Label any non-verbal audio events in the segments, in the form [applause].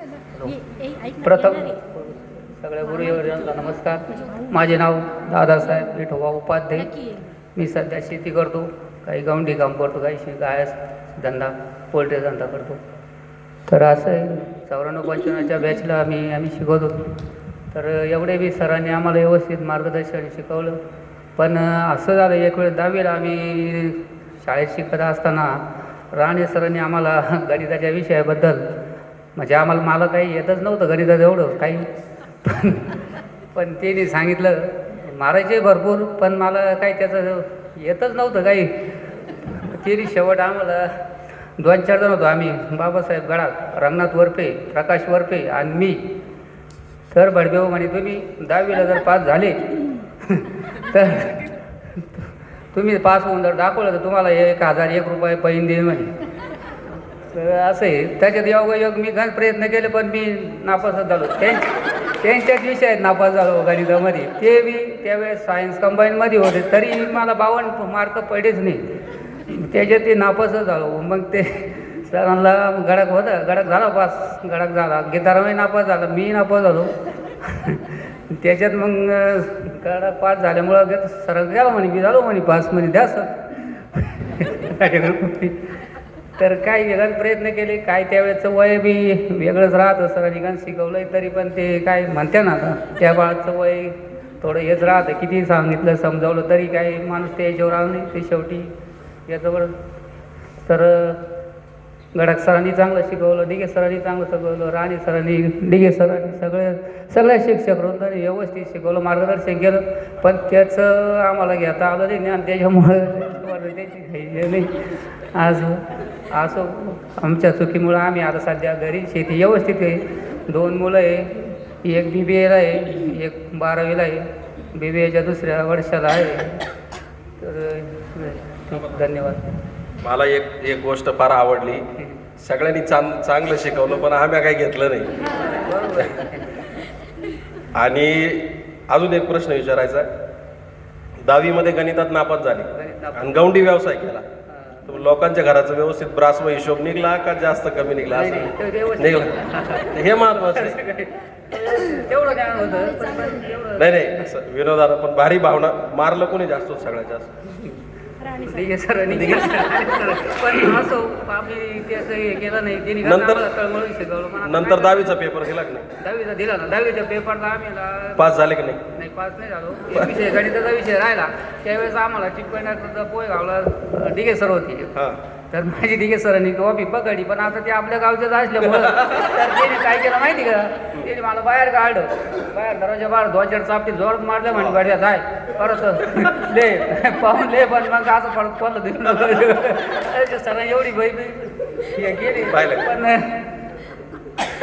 प्रथम सगळ्या गुरुवर्यांना नमस्कार. माझे नाव दादासाहेब विठोबा उपाध्याय मी सध्या शेती करतो. काही गवंडी काम करतो काही गाय धंदा पोल्ट्री धंदा करतो. तर असं आहे चौऱ्याण्णव पंच्याण्णवच्या बॅचला आम्ही आम्ही शिकवतो. तर एवढे बी सरांनी आम्हाला व्यवस्थित मार्गदर्शन शिकवलं. पण असं झालं एक वेळ दहावीला आम्ही शाळेत शिकत असताना राणे सरांनी आम्हाला [laughs] गणिताच्या विषयाबद्दल म्हणजे आम्हाला मला काही येतच नव्हतं गणितात एवढं काही. पण पण त्यांनी सांगितलं मारायचे भरपूर पण मला काही त्याचं येतच नव्हतं काही. त्यांनी शेवट आम्हाला दोन चार जण होतो आम्ही. बाबासाहेब गडाख रंगनाथ वरपे प्रकाश वरपे आणि मी. तर भडबेव म्हणे तुम्ही दहावीला जर पास झाले तर तुम्ही पास होऊन जर दाखवलं तर तुम्हाला एक हजार एक रुपये पैन देईन म्हणे. तर असं आहे. त्याच्यात योगायोग मी घाण प्रयत्न केले पण मी नापासच झालो. त्यां त्यांच्याच विषयात नापास झालो गणितामध्ये. ते मी त्यावेळेस सायन्स कंबाईनमध्ये होते. तरी मला बावन्न मार्क पडलेच नाही. त्याच्यात ते नापासच झालो. मग ते सरांना गडक होता. गडक झाला पास. गडक झाला. गीतारामही नापास झाला. मी नापास झालो. त्याच्यात मग गडक पास झाल्यामुळं सर गेला म्हणे. मी झालो म्हणे पास म्हणे. द्या सर. तर काही वेगळाच प्रयत्न केले काय त्यावेळेचं वय बी वेगळंच राहतं. सरांनी गण शिकवलंय तरी पण ते काय म्हणते ना आता त्या बाळाचं वय थोडं हेच राहतं. किती सांगितलं समजावलं तरी काही माणूस त्याच्यावर याच्यावर आलं नाही. ते शेवटी याच्यावर तर गडक सरांनी चांगलं शिकवलं डिगे सरांनी चांगलं शिकवलं राणे सरांनी डिगे सरांनी सगळे सगळ्या शिक्षक वृंदाने व्यवस्थित शिकवलं मार्गदर्शन केलं. पण त्याचं आम्हाला घेता आलं नाही ज्ञान त्याच्यामुळं [laughs] त्याची काही नाही. आज असं आमच्या चुकीमुळं आम्ही आता सध्या घरी शेती व्यवस्थित आहे. दोन मुलं आहे एक बी बी एला आहे एक बारावीला आहे. बी बी एच्या दुसऱ्या वर्षाला आहे. तर धन्यवाद. मला एक एक गोष्ट फार आवडली. सगळ्यांनी चांग चांगलं शिकवलं पण आम्ही काही घेतलं नाही. आणि अजून एक प्रश्न विचारायचा. दहावीमध्ये गणितात नापास झाली. आणि गौंडी व्यवसाय केला. लोकांच्या घराचा व्यवस्थित ब्रास व हिशोब निघला का जास्त कमी निघला असं. निघला. हे महत्वाचं नाही नाही असं विनोदानं पण भारी भावना मारलं कोणी जास्त सगळ्यात जास्त. ठीक आहे सर ठीक आहे पण असो आम्ही त्याचं हे केलं नाही. त्यांनी नंतर- आम्हाला तळमळून शिकवलं पण आता नंतर दहावीचा पेपर दिला की नाही? दहावीचा दिला ना. दहावीच्या पेपरला आम्ही पास झाले की नाही? नाही पास नाही झालो. एक विषय गणिताचा विषय राहिला. त्यावेळेस आम्हाला चिपकण्याचा पोय गावला डिगे सर होती. हां. तर माझी दिघे सरांनी कॉपी पकडली पण आता ते आपल्या गावच्याच असल्यामुळं. तर त्यांनी काय केलं माहिती का? त्यांनी मला बाहेर काढलं. बाहेर दरवाजा बाहेर दोन चापटी जोरात मारलं म्हणे गाड्या जाय परत ले. पाहून ले पण मग असं परत पडलं दिलं. सरांनी एवढी केली. पाहिलं. पण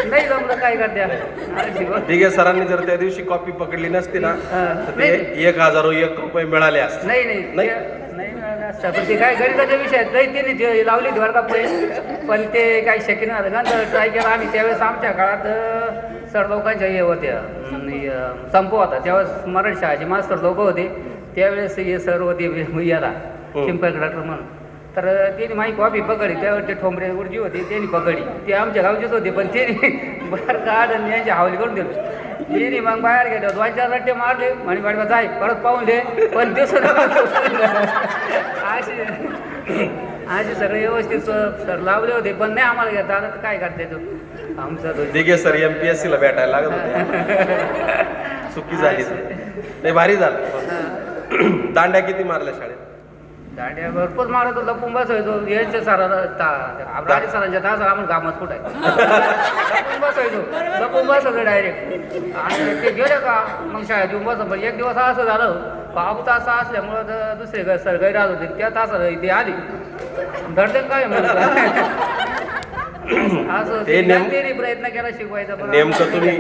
नाही जमलं काय करत्या. आहे सरांनी जर त्या दिवशी कॉपी पकडली नसती ना. तर ते एक हजार एक रुपये मिळाले असते. नाही नाही नाही? ते- नाही मिळालं असतं. पण ते काय गणिताच्या विषयात नाही त्यांनी जे लावली वर का पैसे पण ते काही शक्य नाही नंतर ट्राय केला आम्ही. त्यावेळेस आमच्या काळात सर लोकांच्या हे होत्या. हे, संप होता. त्यावेळेस मराठी शाळेचे मास्तर लोक होते. त्यावेळेस हे सर होते याला चिंपल डॉक्टर म्हणून. तर त्यांनी माझी कॉपी पकडली त्यावर ते ठोंबरे गुरुजी होते. त्यांनी पकडली ते आमच्या गावचेच होते पण त्यांनी [laughs] बाहेर काढ आणि यांची हावली करून दिलं. त्यांनी मग बाहेर गेलो. दोन चार रट्टे मारले. म्हणे पाडवा जाय परत पाहून दे. पण दिवसात असे असे सगळे व्यवस्थित स- सर लावले होते. पण नाही आम्हाला घेता आलं तर काय करते तो आमचा तो Dighe sir M P S सीला भेटायला लागत होते. [laughs] चुकी झाली. नाही भारी झालं. दांड्या किती मारल्या शाळेत? दांड्या भरपूर मारत होतो लपून बसायचो यांच्या सराला राजे सरांच्या तास आम्हाला कामात फुटायचं लपून बसायचो लपून बसायचो डायरेक्ट आणि ते गेले का? मग शाळेत येऊन बस पण एक दिवस असं झालं पाव तास असल्यामुळं दुसरे सर गैर राहत होते. त्या तासाला ते आली. धडधड काय असं प्रयत्न केला शिकवायचा नेमकं तुम्ही.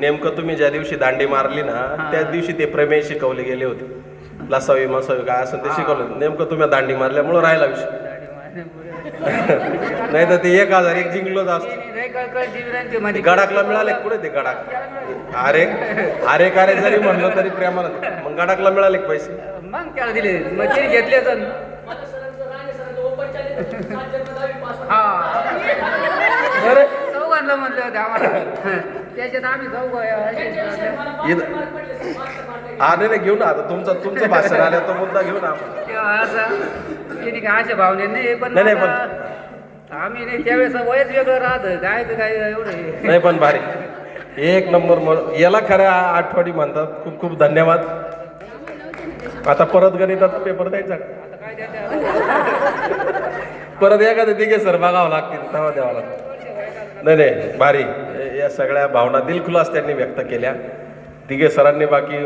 नेमकं तुम्ही ज्या दिवशी दांडी मारली ना. त्याच दिवशी ते प्रमेय शिकवले गेले होते. लसावी मसावी काय असं ते. शिकवलं. नेमकं तुम्ही दांडी मारल्यामुळं राहिला विषय. [laughs] नाही तर ते एक हजार एक जिंकलोच असतो. गडाकला मिळाले कुठे ते गडाक अरे अरे कारे जरी म्हणलं तरी प्रेमानं. मग गडाकला मिळाले पैसे? मग त्याला दिले. मग ते घेतले तर हा. चौघांना आणलं म्हणले होते आम्हाला. त्याच्यात आम्ही जाऊ हा नाही नाही, घेऊ ना आता तुमचं तुमचं भाषण आलं तो मुद्दा घेऊ ना आपण तेव्हा असं तिने काय अशा भावने नाही पण नाही, नाही, आता आम्ही नाही त्यावेळेस वयच वेगळं राहतं. काय ते काय एवढं नाही पण भारी. एक नंबर म्हण- याला खऱ्या आठवडी म्हणतात. खूप खूप धन्यवाद. आता परत गणिताचा पेपर द्यायचा आता काय द्यायचं परत एखादं तिघे सर बघावं लागतील तेव्हा द्यावं लागतं नाही नाही भारी. या सगळ्या भावना दिलखुलास त्यांनी व्यक्त केल्या. तिघे सरांनी बाकी